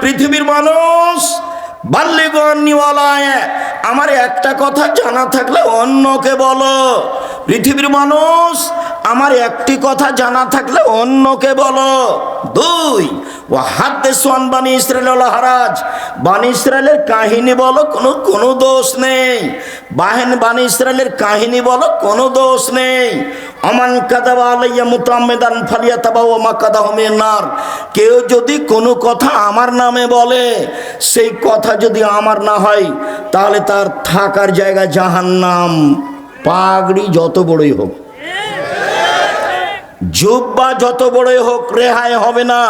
পৃথিবীর মানুষ আমার একটা কথা জানা থাকলে অন্যকে বলো। পৃথিবীর মানুষ আমার একটি কথা জানা থাকলে অন্যকে বলো। দুই ও হাতে সোয়ান বানি ইসরায়েল হারাজ। বানি ইসরায়েলের কাহিনী বলো, কোনো কোনো দোষ নেই। বাহেন বানি ইসরায়েলের কাহিনী বলো, কোনো দোষ নেই। অমান কাদাবা আলাইয়া মুতাম্মেদান ফালিয়া তাবা ও মা কাদা নার। কেউ যদি কোনো কথা আমার নামে বলে, সেই কথা যদি আমার না হয়, তাহলে তার থাকার জায়গা জাহান্নাম। পাগড়ি যত বড়ই হোক। জুব্বা যত বড়ই হোক, রেহাই হবে না।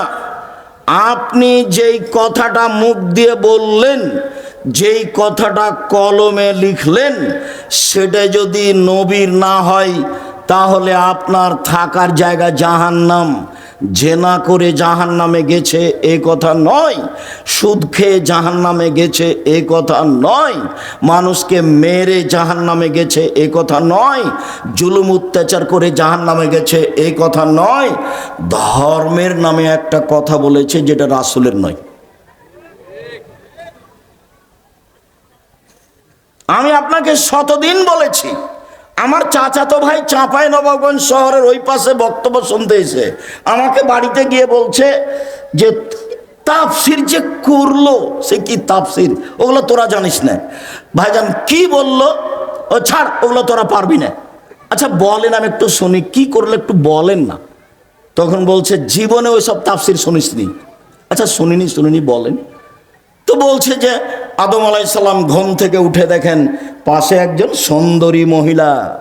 আপনি যেই কথাটা মুখ দিয়ে বললেন, যেই কথাটা কলমে লিখলেন, সেটা যদি নবীর না হয়, তাহলে আপনার থাকার জায়গা জাহান্নাম। জেনা করে জাহান নামে গেছে, এ কথা নয়। সুদ খেয়ে জাহান নামে গেছে, এ কথা নয়। মানুষকে মেরে জাহান নামে গেছে, এ কথা নয়। জুলুম অত্যাচার করে জাহান নামে গেছে, এ কথা নয়। ধর্মের নামে একটা কথা বলেছে, যেটা রাসুলের নয়। আমি আপনাকে শতদিন বলেছি আমার চাচাতো ভাই চাঁপাই নবাবগঞ্জ শহরের ওই পাশে বক্তব্য শুনতে এসে আমাকে বাড়িতে গিয়ে বলছে যে, তাপসির যে করল, সে কি তাপসির? ওগুলো তোরা জানিস না। ভাইজান কি বলল? ও, ছাড়, ওগুলো তোরা পারবি না। আচ্ছা বলেন, আমি একটু শুনি, কি করলে একটু বলেন না? তখন বলছে, জীবনে ওই সব তাপসির শুনিসনি। আচ্ছা শুনিনি শুনিনি, বলেন। তো বলছে যে, আদম আলাইসাল্লাম ঘুম থেকে উঠে দেখেন পাশে একজন সুন্দরী মহিলা।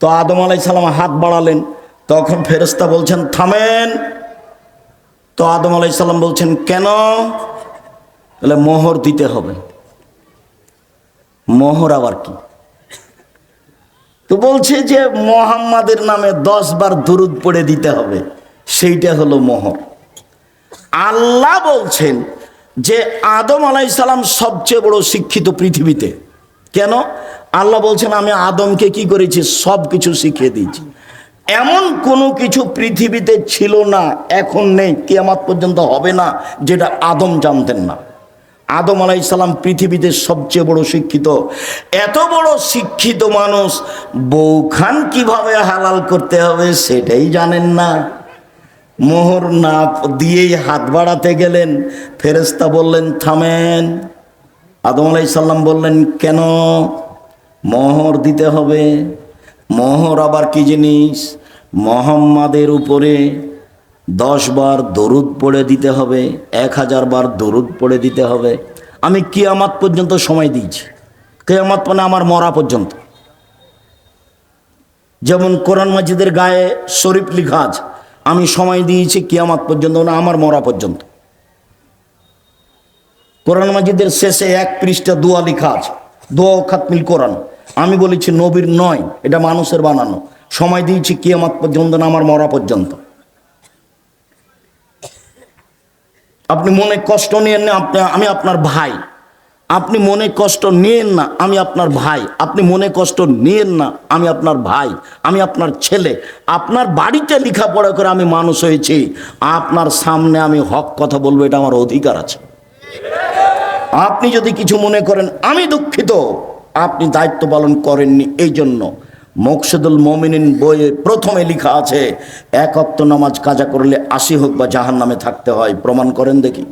তো আদম আলাইসাল্লাম হাত বাড়ালেন। তখন ফেরেস্তা বলছেন, থামেন। তো আদম আলাইসাল্লাম বলছেন, কেন? তাহলে মোহর দিতে হবে। মোহর আবার কি? তো বলছে যে মোহাম্মদের নামে দশ বার দুরুদ পড়ে দিতে হবে। সেইটা হলো মোহর। আল্লাহ বলছেন যে আদম আলাই সালাম সবচেয়ে বড় শিক্ষিত পৃথিবীতে। কেন? আল্লাহ বলছেন, আমি আদমকে কি করেছি? সব কিছু শিখিয়ে দিয়েছি। এমন কোনো কিছু পৃথিবীতে ছিল না, এখন নেই, কিয়ামাত পর্যন্ত হবে না, যেটা আদম জানতেন না। আদম আলাই সালাম পৃথিবীতে সবচেয়ে বড় শিক্ষিত। এত বড় শিক্ষিত মানুষ বৌখান কীভাবে হালাল করতে হবে সেটাই জানেন না। মোহর না দিয়েই হাত বাড়াতে গেলেন ফেরেস্তা বললেন, থামেন। আদম আলাই সাল্লাম বললেন, কেন? মোহর দিতে হবে। মোহর আবার কি জিনিস? মোহাম্মাদের উপরে দশ বার দরুদ পড়ে দিতে হবে, এক হাজার বার দরুদ পড়ে দিতে হবে। আমি কিয়ামাত পর্যন্ত সময় দিয়েছি। কিয়ামাত মানে আমার মরা পর্যন্ত। যেমন কোরআন মাজিদের গায়ে শরীফ লিখা আছে, আমি সময় দিয়েছি কিয়ামাত পর্যন্ত না, আমার মরা পর্যন্ত। কোরআন মাজিদের শেষে এক পৃষ্ঠা দোয়া লেখা আছে। দোয়া খাতমিল কোরআন। আমি বলেছি, নবীর নয়, এটা মানুষের বানানো। সময় দিয়েছি কিয়ামাত পর্যন্ত না, আমার মরা পর্যন্ত। আপনি মনে কষ্ট নিয়েন না, আপনি আমি আপনার ভাই। আপনি মনে কষ্ট নিয়েন না, আমি আপনার ভাই। আপনি মনে কষ্ট নিয়েন না, আমি আপনার ভাই। আমি আপনার ছেলে। আপনার বাড়িতে লেখাপড়া করে আমি মানুষ হয়েছি। আপনার সামনে আমি হক কথা বলব, এটা আমার অধিকার আছে। আপনি যদি কিছু মনে করেন, আমি দুঃখিত। আপনি দায়িত্ব পালন করেননি এই জন্য মকসুদুল মমিনিন বইয়ে প্রথমে লেখা আছে, এক অক্ত নামাজ কাজা করলে আশি হোক বা জাহান নামে থাকতে হয়। প্রমাণ করেন দেখি।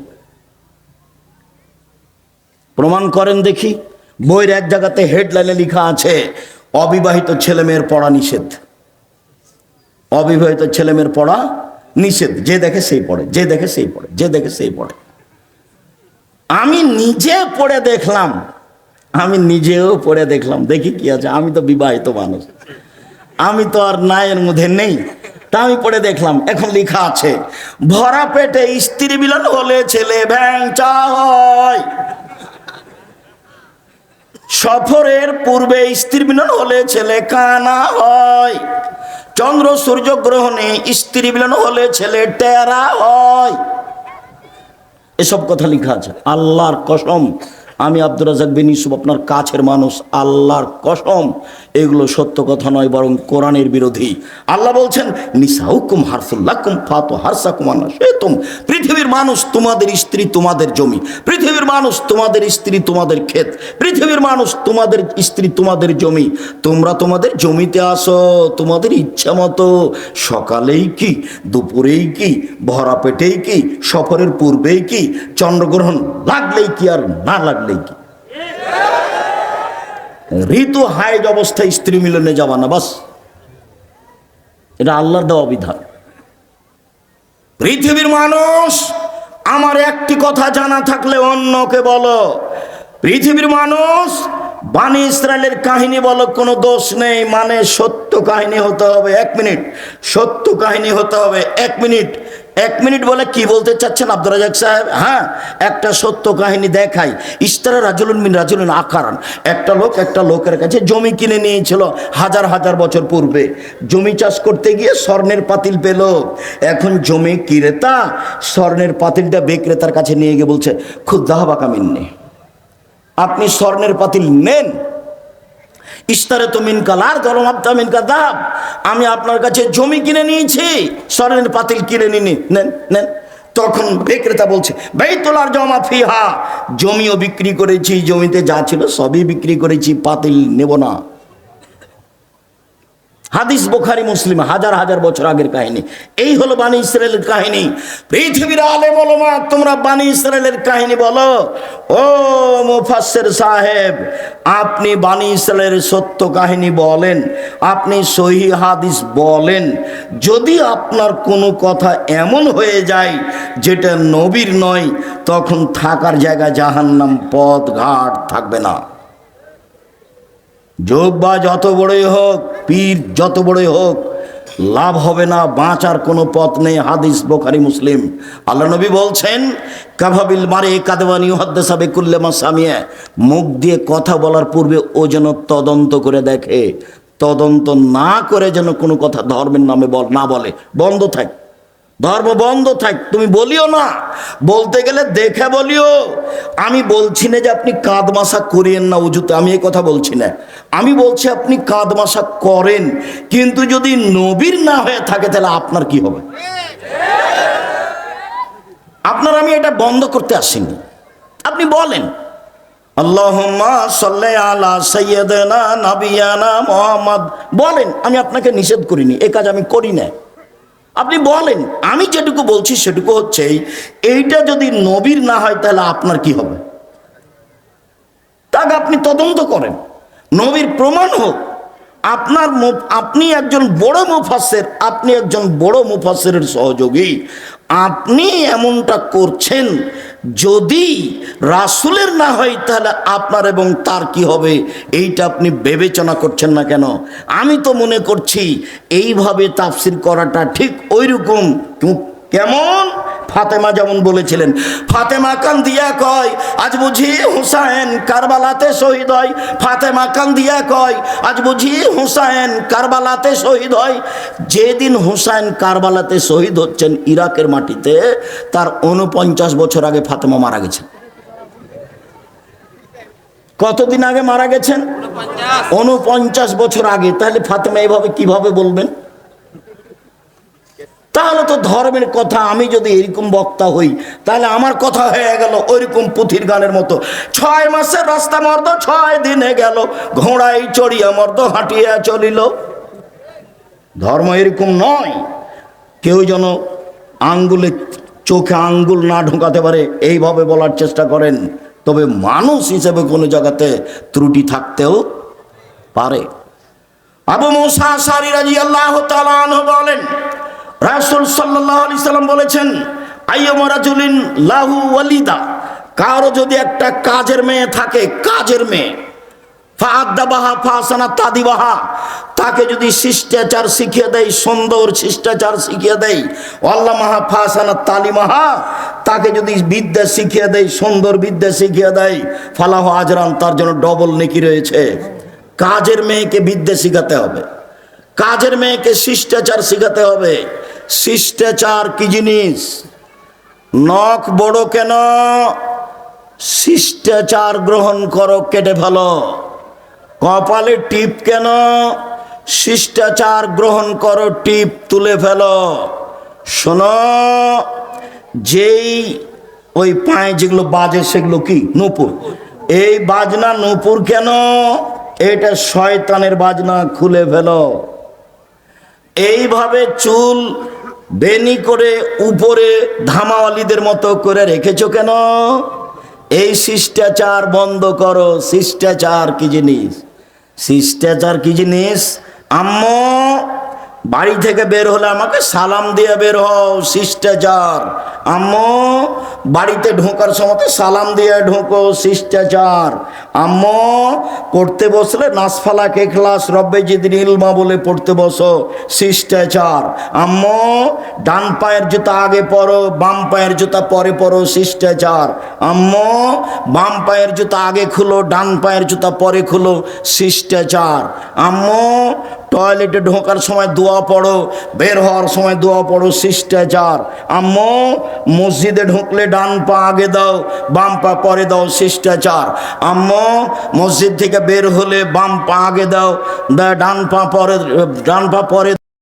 প্রমাণ করেন দেখি। বইয়ের এক জায়গাতে হেডলাইনে লেখা আছে, অবিবাহিত ছেলেমেয়ের পড়া নিষেধ। অবিবাহিত ছেলেমেয়ের পড়া নিষেধ। যে দেখে সেই পড়ে, যে দেখে সেই পড়ে, যে দেখে সেই পড়ে। আমি নিজে পড়ে দেখলাম। আমি নিজেও পড়ে দেখলাম। দেখি কি আছে, আমি তো বিবাহিত মানুষ। আমি তো আর নায়ের মধ্যে নেই। তা আমি পড়ে দেখলাম, এখন লেখা আছে, ভরা পেটে স্ত্রী মিলন হলে ছেলে ভ্যাংচা হয়। সফরের পূর্বে স্ত্রী মিলন হলে ছেলে কানা হয়। চন্দ্র সূর্য গ্রহণে স্ত্রী মিলন হলে ছেলে টেরা হয়। এসব কথা লেখা আছে। আল্লাহর কসম, আমি আব্দুর রাজাক বিন ইউসুফ আপনার কাছের মানুষ। আল্লাহর কসম এগুলো সত্য কথা নয়, বরং কোরআনের বিরোধী। আল্লাহ বলছেন, নিসাউকুম হারফুল্লাকুম ফাতু আন্না শেতুম পৃথিবীর মানুষ তোমাদের স্ত্রী তোমাদের জমি, পৃথিবীর মানুষ তোমাদের স্ত্রী তোমাদের ক্ষেত, পৃথিবীর মানুষ তোমাদের স্ত্রী তোমাদের জমি। তোমরা তোমাদের জমিতে আসো, তোমাদের ইচ্ছা মতো। সকালেই কি, দুপুরেই কি ভরা পেটেই কি, সফরের পূর্বেই কি, চন্দ্রগ্রহণ লাগলেই কি আর না লাগলেই কি? ঋতু হাইজ অবস্থায় স্ত্রী মিলনে যাবা না, বাস। এটা আল্লাহর দেওয়া বিধান। পৃথিবীর মানুষ, আমার একটি কথা জানা থাকলে অন্যকে বলো। পৃথিবীর মানুষ বাণী ইসরায়েলের কাহিনী বলো, কোনো দোষ নেই। মানে সত্য কাহিনী হতে হবে এক মিনিট। সত্য কাহিনী হতে হবে এক মিনিট। এক মিনিট বলে কি বলতে চাচ্ছেন আব্দুর সাহেব? হ্যাঁ একটা সত্য কাহিনী দেখাই। ইস্তারা রাজুলুন মিন রাজুলুন আকারান। একটা লোক একটা লোকের কাছে জমি কিনে নিয়েছিল হাজার হাজার বছর পূর্বে। জমি চাষ করতে গিয়ে স্বর্ণের পাতিল পেল। এখন জমি কিরেতা স্বর্ণের পাতিলটা বিক্রেতার কাছে নিয়ে গিয়ে বলছে, খুদ দাহবা কামিননি আপনি স্বর্ণের পাতিল নেন ইস্তারে তো মিনকাল আর গরম আপতা মিনকা দাব আমি আপনার কাছে জমি কিনে নিয়েছি, স্বর্ণের পাতিল কিনে নিনি নেন নেন। তখন বিক্রেতা বলছে বেতলার জমা ফিহা। জমিও বিক্রি করেছি, জমিতে যা ছিল সবই বিক্রি করেছি, পাতিল নেব না। হাদিস বোখারি, মুসলিম, হাজার হাজার বছর আগের কাহিনী। এই হলো বাণী ইসরায়েলের কাহিনী। পৃথিবীর আলে বলো মা তোমরা বাণী ইসরায়েলের কাহিনী বলো। ও মুফাসের সাহেব, আপনি বাণী ইসরায়েলের সত্য কাহিনী বলেন, আপনি সহি হাদিস বলেন। যদি আপনার কোনো কথা এমন হয়ে যায়, যেটা নবীর নয়, তখন থাকার জায়গা জাহান্নাম পথ ঘাট থাকবে না। যোগ বা যত বড়ই হোক, পীর যত বড়ই হোক, লাভ হবে না, বাঁচার কোনো পথ নেই, হাদিস বোখারি, মুসলিম। আল্লাহ নবী বলছেন, কাভাবিল মারে কাদেবানি হদ্দেসাবে কুল্লেমা সামিয়া। মুখ দিয়ে কথা বলার পূর্বে ও যেন তদন্ত করে দেখে। তদন্ত না করে যেন কোনো কথা ধর্মের নামে বল না বলে। বন্ধ থাক। ধর্ম বন্ধ থাক, তুমি বলিও না। বলতে গেলে দেখে বলিও। আমি বলছি না যে আপনি কাঁদ মাসা করিয়েন না উজুতে আমি এই কথা বলছি না। আমি বলছি আপনি কাঁদ মাসা করেন, কিন্তু যদি নবীর না হয়ে থাকে, তাহলে আপনার কি হবে? আপনার আমি এটা বন্ধ করতে আসিনি। আপনি বলেন, আল্লাহুম্মা সাল্লি আলা সাইয়্যিদিনা নাবিয়ানা মুহাম্মদ। বলেন, আমি আপনাকে নিষেধ করিনি, এ কাজ আমি করি না আপনি বলেন আমি যেটুকু বলছি সেটুকু হচ্ছে এই, এইটা যদি নবীর না হয় তাহলে আপনার কি হবে? তাকে আপনি তদন্ত করেন। নবীর প্রমাণ হোক আপনার আপনি একজন বড় মুফাসের আপনি একজন বড় মুফাসের সহযোগী। আপনি এমনটা করছেন যদি রাসুলের না হয়, তাহলে আপনার এবং তার কি হবে? এইটা আপনি বিবেচনা করছেন না কেন? আমি তো মনে করছি, এইভাবে তাফসির করাটা ঠিক ওই রকম কেমন? ফাতেমা যেমন বলেছিলেন ফাতেমা কান দিয়া কয় আজ বুঝি হুসাইন কারবালাতে শহীদ হয়। ফাতেমা কান দিয়া কয় আজ বুঝি হুসাইন কারবালাতে শহীদ হয়। যেদিন হুসাইন কারবালাতে শহীদ হচ্ছেন ইরাকের মাটিতে তার উনপঞ্চাশ বছর আগে ফাতেমা মারা গেছেন। কতদিন আগে মারা গেছেন? উনপঞ্চাশ বছর আগে। তাহলে ফাতেমা এইভাবে কীভাবে বলবেন? তাহলে তো ধর্মের কথা আমি যদি এরকম বক্তা হই, তাহলে আমার কথা হয়ে গেল ওইরকম পুথির গানের মতো। ছয় মাসের রাস্তা মর্দ, ছয় দিনে গেল ঘোড়াই চড়িয়া মর্দ, হাঁটিয়া চলিল। ধর্ম এরকম নয়। কেউ যেন আঙ্গুলে, চোখে আঙ্গুল না ঢোকাতে পারে, এইভাবে বলার চেষ্টা করেন। তবে মানুষ হিসেবে কোনো জায়গাতে ত্রুটি থাকতেও পারে। আবু মুসা সারি রাজি আল্লাহ বলেন রাসুল সাল্লাহ আলি সাল্লাম বলেছেন আইয়মরাজুলিন লাহু ওয়ালিদা কারও যদি একটা কাজের মেয়ে থাকে, কাজের মেয়ে ফাহাদ্দাবাহা ফাহাসানা তাদিবাহা, তাকে যদি শিষ্টাচার শিখিয়ে দেয়, সুন্দর শিষ্টাচার শিখিয়ে দেয় আল্লাহ মাহা ফাহাসানা তালিমাহা, তাকে যদি বিদ্যা শিখিয়ে দেয়, সুন্দর বিদ্যা শিখিয়ে দেয়, ফালাহ আজরান, তার জন্য ডবল নেকি রয়েছে। কাজের মেয়েকে বিদ্যা শিখাতে হবে। কাজের মেয়েকে শিষ্টাচার শিখাতে হবে। শিষ্টাচার কি জিনিস? নখ বড় কেন? শিষ্টাচার গ্রহণ করো কেটে ফেলো। কপালে টিপ কেন? শিষ্টাচার গ্রহণ করো, টিপ তুলে ফেলো। শোনো, যেই ওই পায়ে যেগুলো বাজে সেগুলো কি? নূপুর। এই বাজনা নূপুর কেন? এটা শয়তানের বাজনা খুলে ফেলো। এইভাবে চুল বেনি করে উপরে ধামাওয়ালিদের মতো করে রেখেছো কেন? এই শিষ্টাচার বন্ধ করো। শিষ্টাচার কি জিনিস? শিষ্টাচার কি জিনিস? আম্মু বাড়ি থেকে বের হলে আমাকে সালাম দিয়ে বের হও, শিষ্টাচার। আম্মু, বাড়িতে ঢোকার সময় সালাম দিয়ে ঢোকো, শিষ্টাচার। আম্মু, পড়তে বসলে নাসফালা কে ক্লাস, রব্বে জিদিন ইলমা বলে পড়তে বসো, শিষ্টাচার। আম্মু, ডান পায়ের জুতা আগে পরো, বাম পায়ের জুতা পরে পরো, শিষ্টাচার। আম্মু, বাম পায়ের জুতা আগে খুলো, ডান পায়ের জুতা পরে খুলো, শিষ্টাচার। আম্মু টয়লেটে ঢোকার সময় দোয়া পড়ো, বের হওয়ার সময় দোয়া পড়ো, শিষ্টাচার। আম্ম, মসজিদে ঢুকলে ডান পা আগে দাও, বাম পা পরে দাও, শিষ্টাচার। আম্ম, মসজিদ থেকে বের হলে বাম পা আগে দাও ডান পা পরে ডান পা পরে